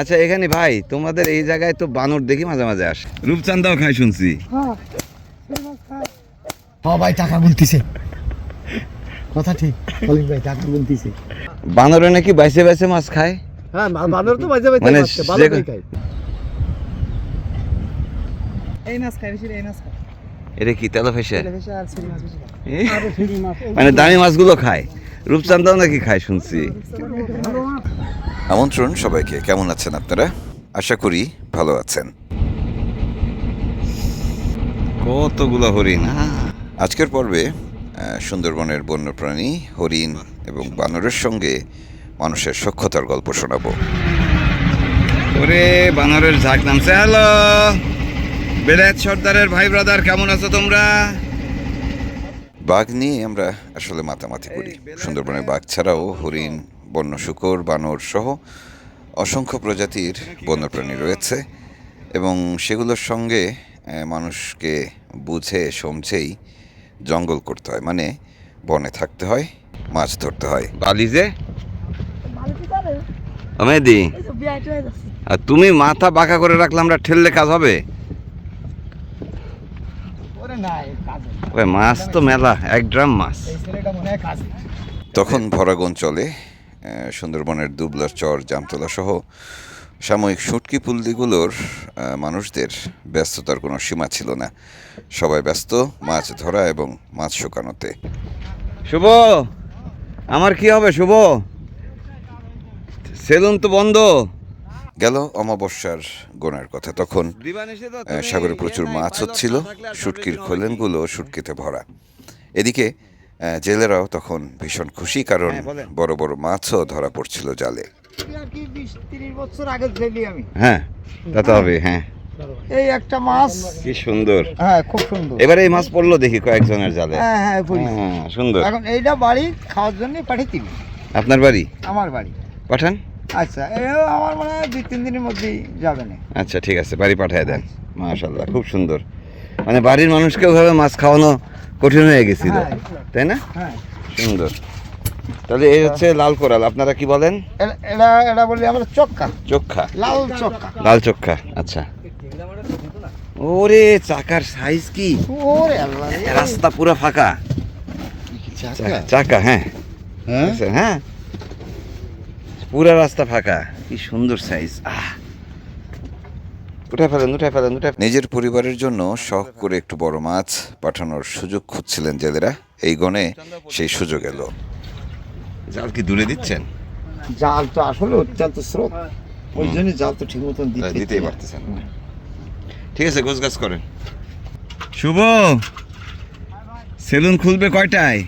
আচ্ছা এখানে ভাই তোমাদের এই জায়গায় তো বানর দেখি মাঝে মাঝে আসে। রূপচান্দাও খাই শুনছি। হ্যাঁ ভাই টাকা গুনতিছে। কথা ঠিক কলিং ভাই টাকা গুনতিছে। বানরে নাকি বাইসে বাইসে মাছ খায়? হ্যাঁ বানর তো মাঝে মাঝে মানে খাচ্ছে, ভালো খায়। এই মাছ খাই বেশি এই মাছ খাই এটা কি তেলা ফেসে মাছ মাছ মানে দামি মাছগুলো খায়। রূপচান্দাও নাকি খায় শুনছি। আমন্ত্রণ সবাইকে। কেমন আছেন আপনারা? আশা করি ভালো আছেন। কতগুলো হরিণ আহ, আজকের পর্বে সুন্দরবনের বন্যপ্রাণী হরিণ এবং বানরের সঙ্গে মানুষের সখ্যতার গল্প শোনাবো। ওরে বানরের ঝাঁক নামছে হ্যালো। বেলায়েত সর্দারের ভাই ব্রাদার কেমন আছো তোমরা? বাঘ নিয়ে আমরা আসলে মাতামাতি করি। সুন্দরবনের বাঘ ছাড়াও হরিণ বন্য শুকর বানর সহ অসংখ্য প্রজাতির বন্যপ্রাণী রয়েছে এবং সেগুলোর সঙ্গে মানুষকে বুঝে সমঝেই জঙ্গল করতে হয়। মানে বনে থাকতে হয় মাছ ধরতে হয়। বালিজে মেদি আর তুমি মাথা বাঁকা করে রাখলে আমরা ঠেললে কাজ হবে? মাছ তো মেলা এক ড্রাম মাছ। এই ছেলেটা কাজে। তখন ভরাগন চলে সুন্দরবনের দুবলার চর জামতলা সহ সাময়িক সুটকি পুল্লিগুলোর আহ, মানুষদের ব্যস্ততার কোনো সীমা ছিল না। সবাই ব্যস্ত মাছ ধরা এবং মাছ শুকানোতে। শুভ! আমার কি হবে শুভ? সেলুন তো বন্ধ। গেল অমাবস্যার গোনার কথা। তখন সাগরে প্রচুর মাছ হচ্ছিল শুটকির খোলেনগুলো শুটকিতে ভরা। এদিকে জেলেরাও তখন ভীষণ খুশি কারণ হ্যাঁ, বড় বড় মাছও ধরা পড়ছিল জালে। বছর আগে ফেলি আমি। হ্যাঁ তা তো হবে হ্যাঁ। এই একটা মাছ। কি সুন্দর। হ্যাঁ খুব সুন্দর। এবারে এই মাছ পড়ল দেখি কয়েকজনের জালে। হ্যাঁ হ্যাঁ হ্যাঁ, সুন্দর। এখন এইটা বাড়ি খাওয়ার জন্য পাঠিয়ে দিবি আপনার বাড়ি? আমার বাড়ি। পাঠান। আচ্ছা এও আমার মনে হয় দুই তিন দিনের মধ্যেই যাবে না। আচ্ছা ঠিক আছে বাড়ি পাঠিয়ে দেন। মাশাল্লাহ খুব সুন্দর। মানে বাড়ির মানুষকে ওইভাবে মাছ খাওয়ানো কঠিন হয়ে গেছিল। হ্যাঁ। তাই না? হ্যাঁ। সুন্দর। তাহলে এই হচ্ছে লাল কোরাল। আপনারা কি বলেন? এটা এটা বলি আমরা চক্কা। চোখা লাল চক্কা। লাল চোখা আচ্ছা। ওরে চাকার সাইজ কি? ওরে আল্লাহ। রাস্তা পুরো ফাঁকা। চাকা? হ্যাঁ। হ্যাঁ? হ্যাঁ। পুরা রাস্তা ফাঁকা। কি সুন্দর সাইজ আহ। উঠে ফেলেন উঠে ফেলেন উঠে নিজের পরিবারের জন্য শখ করে একটু বড় মাছ পাঠানোর সুযোগ খুঁজছিলেন জেলেরা। এই গণে সেই সুযোগ এলো। জাল কি দূরে দিচ্ছেন? জাল তো আসলে অত্যন্ত স্রোত। ওই জন্য জাল তো ঠিক মতন দিতেই পারতেছেন না। ঠিক আছে গোছ গাছ করেন। শুভ। সেলুন খুলবে কয়টায়?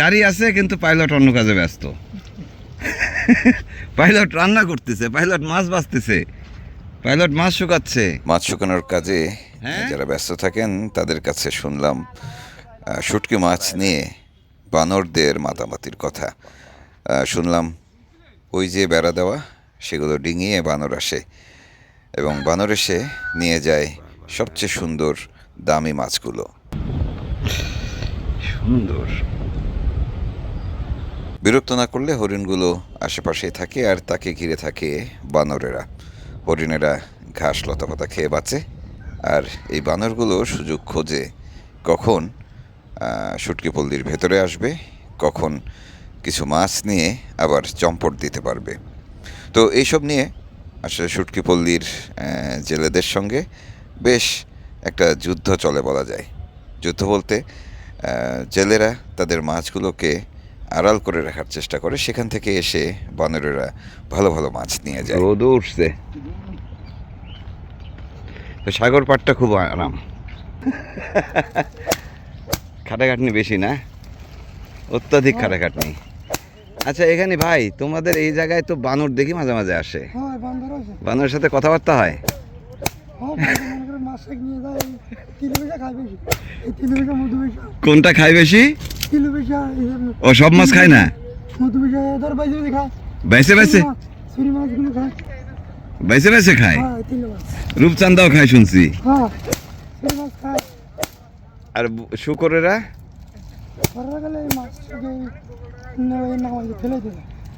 গাড়ি আছে কিন্তু পাইলট অন্য কাজে ব্যস্ত। পাইলট রান্না করতেছে পাইলট মাছ বাঁচতেছে পাইলট মাছ শুকাচ্ছে। মাছ শুকানোর কাজে হ্যাঁ? যারা ব্যস্ত থাকেন তাদের কাছে শুনলাম শুটকি মাছ নিয়ে বানরদের মাতামাতির কথা। শুনলাম ওই যে বেড়া দেওয়া সেগুলো ডিঙিয়ে বানর আসে এবং বানর এসে নিয়ে যায় সবচেয়ে সুন্দর দামি মাছগুলো। সুন্দর। বিরক্ত না করলে হরিণগুলো আশেপাশেই থাকে আর তাকে ঘিরে থাকে বানরেরা। হরিণেরা ঘাস লতাপাতা খেয়ে বাঁচে আর এই বানরগুলো সুযোগ খোঁজে কখন শুটকি পল্লীর ভেতরে আসবে, কখন কিছু মাছ নিয়ে আবার চম্পট দিতে পারবে। তো এইসব নিয়ে আসলে শুটকি পল্লীর জেলেদের সঙ্গে বেশ একটা যুদ্ধ চলে বলা যায়। যুদ্ধ বলতে জেলেরা তাদের মাছগুলোকে আড়াল করে রাখার চেষ্টা করে সেখান থেকে এসে বানরেরা ভালো ভালো মাছ নিয়ে যায়। রোদ উঠছে। তো সাগর পাড়টা খুব আরাম। খাটাখাটনি বেশি না? অত্যাধিক খাটাখাটনি। আচ্ছা এখানে ভাই তোমাদের এই জায়গায় তো বানর দেখি মাঝে মাঝে আসে। হ্যাঁ বানরের সাথে কথাবার্তা হয়? হ্যাঁ কোনটা খায় বেশি? ও সব মাছ খায় না? পয়সা ধর বাইরে যদি খায়? হ্যাঁ রূপচান্দাও খায় শুনছি। হ্যাঁ আর শুকরেরা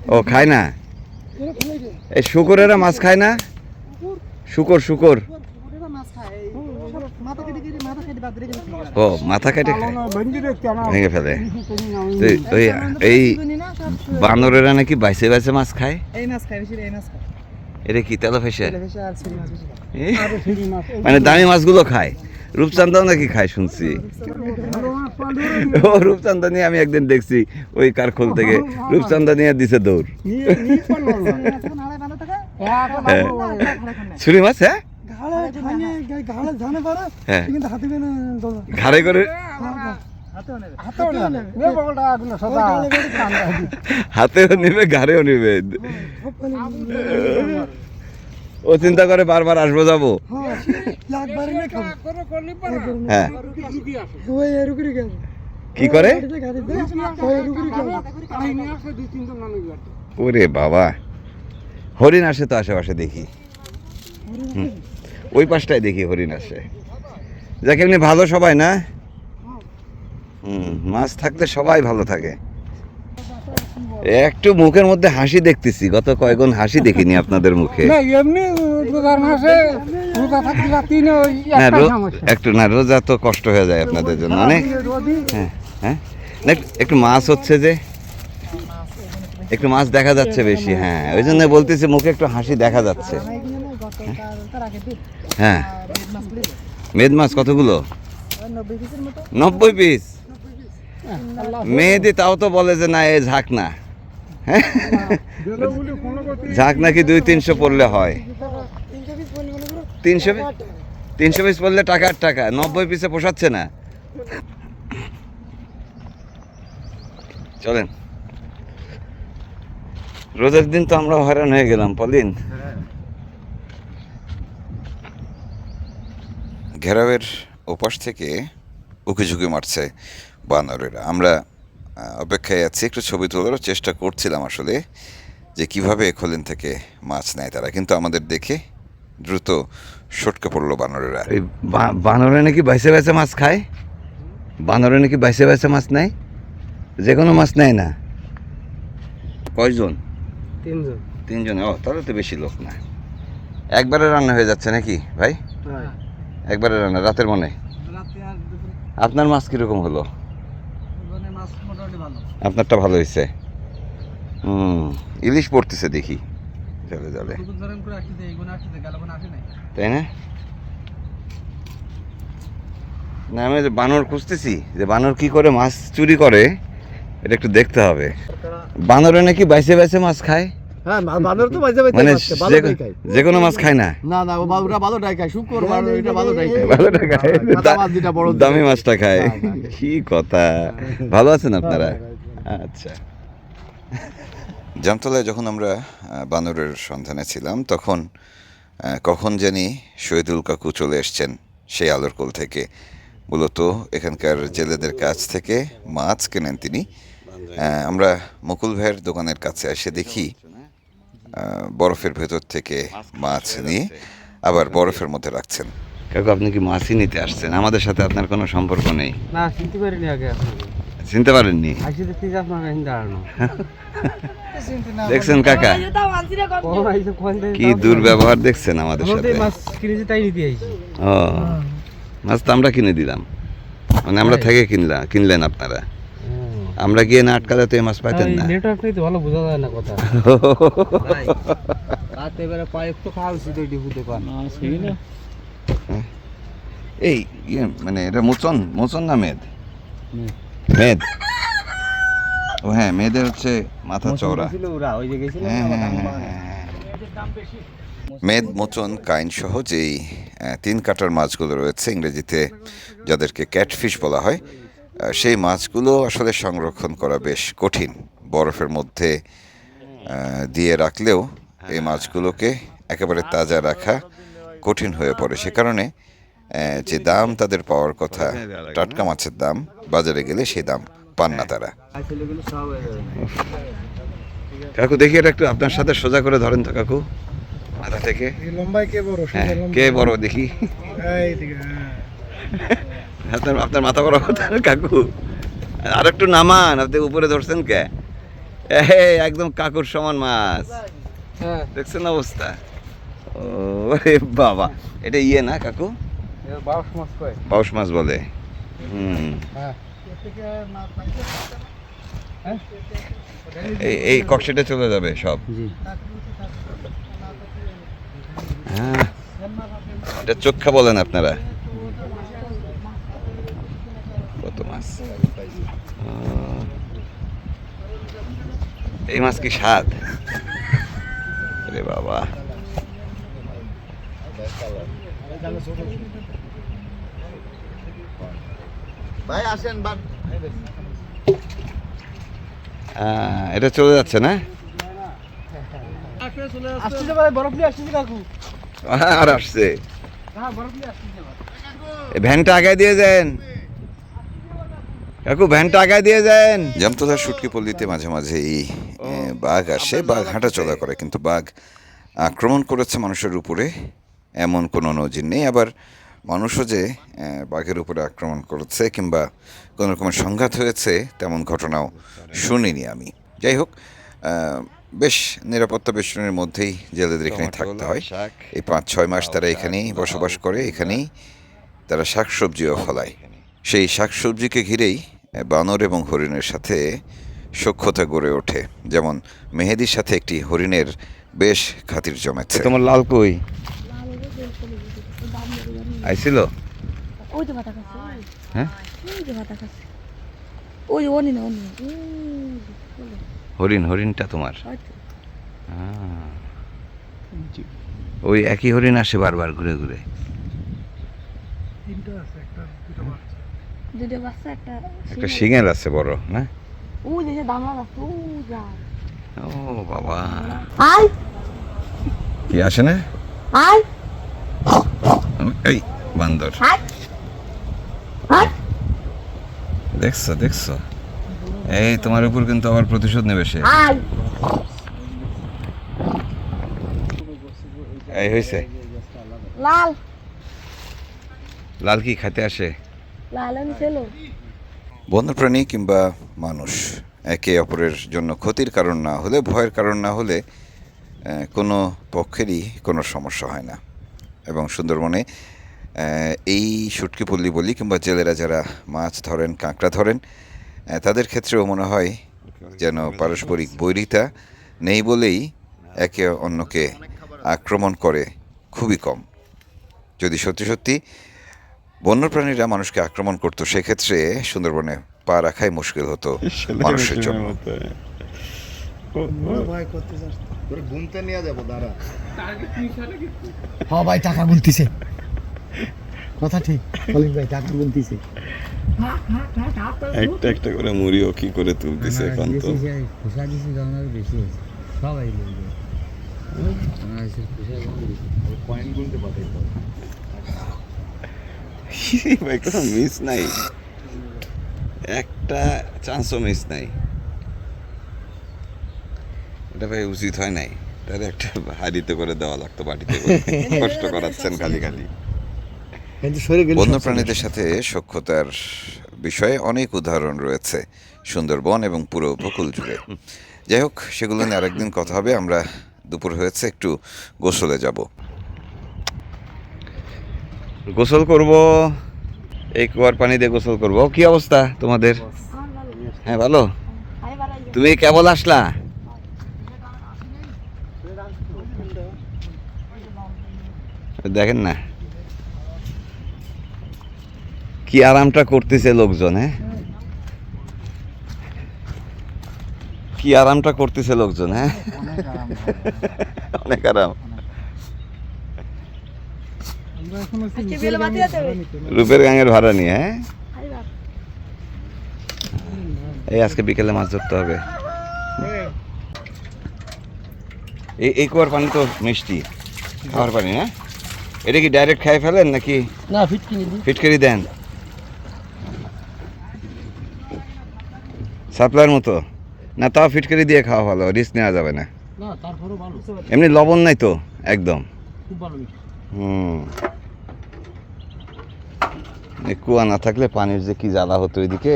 ও খায় না? এই শুকরেরা মাছ খায় না? শুকর শুকর ওটা মাছ খায় এই সব মাথা কেটে কেটে মাথা কেটে বাদ রেখে দিচ্ছি ও মাথা কেটে ভেঙে ফেলে। ওই এই বানরেরা নাকি বাইসে বাইসে মাছ খায়? এই মাছ খায় বেশি এই মাছ খায়। এটা কি তেলা ফেসে? মানে দামি মাছগুলো খায়। রূপচান্দাও নাকি খায় শুনছি। ও রূপচান্দা নিয়ে আমি একদিন দেখছি ওই কারখোল থেকে। রূপচান্দা নিয়ে দিছে দৌড়। হ্যাঁ। হ্যাঁ। ছুরি মাছ হ্যাঁ? ঘাড়ে ঘাড়ে হ্যাঁ। কিন্তু হাতে কেন করে? হাতেও নেবে। ঘাড়েও নিবে। ও চিন্তা করে বারবার আসব যাব? হ্যাঁ হ্যাঁ। কি করে? ওরে বাবা। হরিণ আসে তো আশেপাশে দেখি। হুম। ওই পাশটায় দেখি হরিণ আসে। যাকে এমনি ভালো সবাই না? হুম মাছ থাকলে সবাই ভালো থাকে। একটু মুখের মধ্যে হাসি দেখতেছি গত কয়েকগুণ হাসি দেখিনি আপনাদের মুখে। থাকতে একটা না রোজা তো কষ্ট হয়ে যায় আপনাদের জন্য অনেক হ্যাঁ হ্যাঁ। একটু মাছ হচ্ছে যে। একটু মাছ দেখা যাচ্ছে বেশি হ্যাঁ। ওই জন্য বলতেছি মুখে একটু হাসি দেখা যাচ্ছে। হ্যাঁ। মেদ মাছ কতগুলো? নব্বই পিসের মতো। নব্বই পিস মেয়েদি তাও তো বলে যে না এ ঝাঁক না। হ্যাঁ? ঝাঁক নাকি দুই তিনশো পড়লে হয়। তিনশো তিনশো তিনশো পিস পড়লে টাকার টাকা। নব্বই পিসে পোষাচ্ছে না। চলেন। রোজার দিন তো আমরা হয়রান হয়ে গেলাম পলিন। ঘেরাওয়ের ওপাশ থেকে উকি ঝুঁকি মারছে বানরেরা। আমরা অপেক্ষায় আছি একটু ছবি তোলারও চেষ্টা করছিলাম আসলে যে কীভাবে খোলেন থেকে মাছ নেয় তারা। কিন্তু আমাদের দেখে দ্রুত সটকে পড়ল বানরেরা। এই বা- বানরে নাকি বাইসে বাইসে মাছ খায়? বানরে নাকি বাইসে বাইসে মাছ নেয়? যে কোনো মাছ নেয় না। কয়জন? তিনজন। তিনজন। ও তাহলে তো বেশি লোক না। একবারে রান্না হয়ে যাচ্ছে নাকি ভাই? একবারে রান্না রাতের মনে? আপনার মাছ কীরকম হলো? আপনারটা ভালো হয়েছে? হুম ইলিশ পড়তেছে দেখি। জলে জলে। তাই না? না আমি যে বানর খুঁজতেছি যে বানর কি করে মাছ চুরি করে এটা একটু দেখতে হবে। বানরে নাকি বাইসে বাইসে মাছ খায়? হ্যাঁ তো মানে যে- কোনো মাছ খায় না? না না ও বাবুরা ভালো ডাই খায় শুকর বার এটা ভালো ডাই খায়। ভালো টাকা কাঁচা মাছ যেটা বড় দামি মাছটা খায়। কি কথা। ভালো আছেন আপনারা? আচ্ছা। জামতলায় যখন আমরা আহ, বানরের সন্ধানে ছিলাম তখন কখন জানি শহীদুল কাকু চলে এসছেন সেই আলোর কোল থেকে। মূলত এখানকার জেলেদের কাছ থেকে মাছ কেনেন তিনি। আহ, আমরা মুকুল ভাইয়ের দোকানের কাছে এসে দেখি বরফের ভেতর থেকে মাছ নিয়ে আবার বরফের মধ্যে রাখছেন। কাকু আপনি কি মাছই নিতে আসছেন? আমাদের সাথে আপনার কোনো সম্পর্ক নেই। না চিনতে পারিনি আগে চিনতে পারেননি? আইসি দেখতে যে আপনার কাছে দাঁড়ানো। দেখছেন কাকা? কখন আইসে কখন থেকে কি দুর্ব্যবহার দেখছেন আমাদের সাথে? মাছ কিনেছি তাই নিতে আইসি ও মাছ তো আমরা কিনে দিলাম। মানে আমরা থেকে কিনলাম কিনলেন আপনারা। আমরা গিয়ে না আটকালে তো এই মাছ পাইতেন না। নেটওয়ার্ক নেই তো ভালো বোঝা যায় না কথা। রাতে এবারে পায়ে একটু খাওয়া উচিত ওই ডিপুতে পান এই ইয়ে মানে এটা মোচন মোচন না মেদ? মেদ। ও হ্যাঁ মেয়েদের হচ্ছে মাথা চওড়া। হ্যাঁ হ্যাঁ, হ্যাঁ। মেদ মোচন কাইন সহ যেই তিন কাটার মাছগুলো রয়েছে ইংরেজিতে যাদেরকে ক্যাটফিশ বলা হয় সেই মাছগুলো আসলে সংরক্ষণ করা বেশ কঠিন বরফের মধ্যে দিয়ে রাখলেও এই মাছগুলোকে একেবারে তাজা রাখা কঠিন হয়ে পড়ে। সে কারণে যে দাম তাদের পাওয়ার কথা টাটকা মাছের দাম বাজারে গেলে সেই দাম পান না তারা। হয়ে কাকু দেখি এটা একটু আপনার সাথে সোজা করে ধরেন তো কাকু। মাথা থেকে। কে বড়? হ্যাঁ কে বড় দেখি। আপনার আপনার মাথা বড় কথা কাকু। আর একটু নামান আপনি উপরে ধরছেন কে? একদম কাকুর সমান মাছ। হ্যাঁ। দেখছেন অবস্থা? ও বাবা এটা ইয়ে না কাকু? পাউস মাছ বলে। হুম। হ্যাঁ। এই এই কক্সেটে চলে যাবে সব। হ্যাঁ। এটা চোখা বলেন আপনারা কত মাছ ও। এই মাছ কি স্বাদ? রে বাবা। ভাই আসেন এটা চলে যাচ্ছে না? আর আসছে। হ্যাঁ বরফ নিয়ে আসতেছে এই ভ্যানটা আগে দিয়ে যান। কাকু ভ্যানটা আগে দিয়ে যান। জামতলার সুটকি পল্লীতে মাঝে মাঝে এই বাঘ আসে। বাঘ হাঁটাচলা করে কিন্তু বাঘ আক্রমণ করেছে মানুষের উপরে। এমন কোনো নজির নেই। আবার মানুষও যে বাঘের উপরে আক্রমণ করেছে কিংবা কোনো রকমের সংঘাত হয়েছে তেমন ঘটনাও শুনিনি আমি। যাই হোক বেশ নিরাপত্তা বেষ্টনের মধ্যেই জেলেদের এখানে থাকতে হয়। এই পাঁচ ছয় মাস তারা এখানেই বসবাস করে এখানেই তারা শাকসবজিও ফলায়। সেই শাকসবজিকে ঘিরেই বানর এবং হরিণের সাথে সখ্যতা গড়ে ওঠে। যেমন মেহেদির সাথে একটি হরিণের বেশ খাতির জমেছে। তোমার লাল কই? আইছিল? হ্যাঁ? ওই অনি না হরিণ হরিণটা তোমার? ওই একই হরিণ আসে বারবার ঘুরে ঘুরে। তিনটা আছে একটা দুটো বাচ্চা। দুটো বাচ্চা একটা একটা সিঙ্গেল আছে বড় না? যে দামলা আছে ওই যা। ও বাবা। আয়। কি আসে না? আয়। এই বান্দর। দেখছ দেখছ? এই তোমার উপর কিন্তু আবার প্রতিশোধ নেবে সে। এই হয়েছে লাল। লাল কি খাইতে আসে? বন্যপ্রাণী কিংবা মানুষ একে অপরের জন্য ক্ষতির কারণ না হলে, ভয়ের কারণ না হলে কোনো পক্ষেরই কোনো সমস্যা হয় না। এবং সুন্দরবনে এই সুটকি পল্লী বলি কিংবা জেলেরা যারা মাছ ধরেন, কাঁকড়া ধরেন তাদের ক্ষেত্রেও মনে হয় যেন পারস্পরিক বৈরিতা নেই বলেই একে অন্যকে আক্রমণ করে খুবই কম। যদি সত্যি সত্যি বন্যপ্রাণীরা মানুষকে আক্রমণ করতো সেক্ষেত্রে সুন্দরবনে পা রাখাই মুশকিল হতো মানুষের জন্য। হ্যাঁ ভাই টাকা গুনতিছে কথা ঠিক ভাই টাকা গুনতিছে একটা একটা করে মুড়িও কি করে তুলতেছে এখন তো। দিছি বেশি হয়েছে। সবাই বলবে পয়েন্ট গুনতে ভাই কোনো মিস নাই। একটা চান্সও মিস নাই। এটা ভাই উচিত হয় নাই। তাহলে একটা হাড়িতে করে দেওয়া লাগতো বাটিতে কষ্ট করাচ্ছেন খালি খালি। গেলে বন্যপ্রাণীদের সাথে সখ্যতার বিষয়ে অনেক উদাহরণ রয়েছে সুন্দরবন এবং পুরো উপকূল জুড়ে। যাই হোক সেগুলো নিয়ে আরেকদিন কথা হবে। আমরা দুপুর হয়েছে একটু গোসলে যাব। গোসল করব, এই কুয়ার পানি দিয়ে গোসল করব। কি অবস্থা তোমাদের? হ্যাঁ ভালো? তুমি কেবল আসলা? দেখেন না। কি আরামটা করতেছে লোকজন হ্যাঁ? কি আরামটা করতেছে লোকজন হ্যাঁ? অনেক আরাম আমরা এখন আছি আজকে বেলা বাতি আছে রূপের গাঙের ভাড়া নিয়ে হ্যাঁ? এই আজকে বিকেলে মাছ ধরতে হবে। এই এই কুয়ার পানি তো মিষ্টি। খাওয়ার পানি না এটা কি ডাইরেক্ট খাই ফেলেন নাকি না ফিটকারি দেন? সাপ্লাইয়ের মতো। না তাও ফিটকারি দিয়ে খাওয়া ভালো রিস্ক নেওয়া যাবে না। না তারপরেও ভালো। এমনি লবণ নাই তো একদম। খুব ভালো হুম। কুয়া না থাকলে পানির যে কি জ্বালা হতো এদিকে।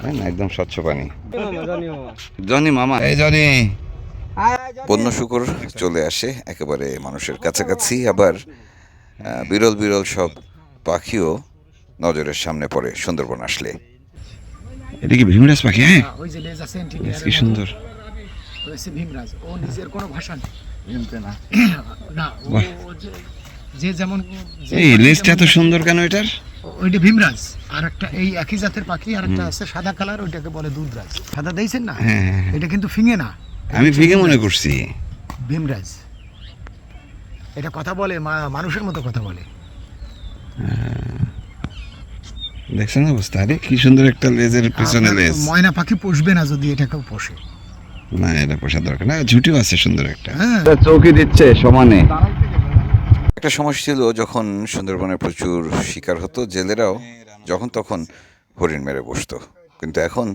তাই না একদম স্বচ্ছ পানি। জনি মামা। এই জনি। বন্য শুকর চলে আসে একেবারে মানুষের কাছাকাছি। আবার বিরল বিরল সব পাখিও নজরের সামনে পড়ে সুন্দরবন আসলে। এটা কি ভীমরাজ পাখি হ্যাঁ? ওই যে লেজ আছে কি সুন্দর। ভীমরাজ ও নিজের কোনো ভাষা নেই। না। ও যে- যেমন এই পাখি লেজটা এত সুন্দর কেন এটার? ওইটা ভীমরাজ আর একটা এই একই জাতের পাখি আর একটা আছে সাদা কালার ওইটাকে বলে দুধরাজ। সাদা না? হ্যাঁ, হ্যাঁ, হ্যাঁ। এটা কিন্তু ফিঙে না। আমি ফিকে মনে করছি। ভীমরাজ। এটা কথা বলে মানুষের মতো কথা বলে। দেখছেন অবস্থা? আরে কি সুন্দর একটা লেজের পেছনে লেজ। ময়না পাখি পুষবে না যদি এটা কেউ পোষে। না এটা পোষা দরকার না ঝুটিও আছে সুন্দর একটা। হ্যাঁ। চৌকি দিচ্ছে সমানে। একটা সময় ছিল যখন সুন্দরবনে প্রচুর শিকার হতো জেলেরাও, যখন তখন হরিণ মেরে বসতো। কিন্তু এখন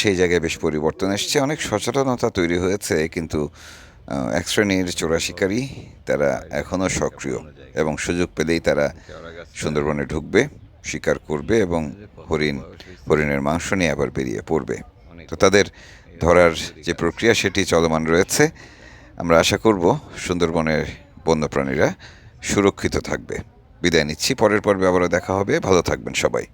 সেই জায়গায় বেশ পরিবর্তন এসছে। অনেক সচেতনতা তৈরি হয়েছে, কিন্তু এক শ্রেণির চোরা শিকারী তারা এখনও সক্রিয় এবং সুযোগ পেলেই তারা সুন্দরবনে ঢুকবে, শিকার করবে এবং হরিণ, হরিণের মাংস নিয়ে আবার বেরিয়ে পড়বে। তো তাদের ধরার যে প্রক্রিয়া সেটি চলমান রয়েছে। আমরা আশা করব সুন্দরবনের বন্যপ্রাণীরা সুরক্ষিত থাকবে। বিদায় নিচ্ছি পরের পর্বে আবারও দেখা হবে। ভালো থাকবেন সবাই।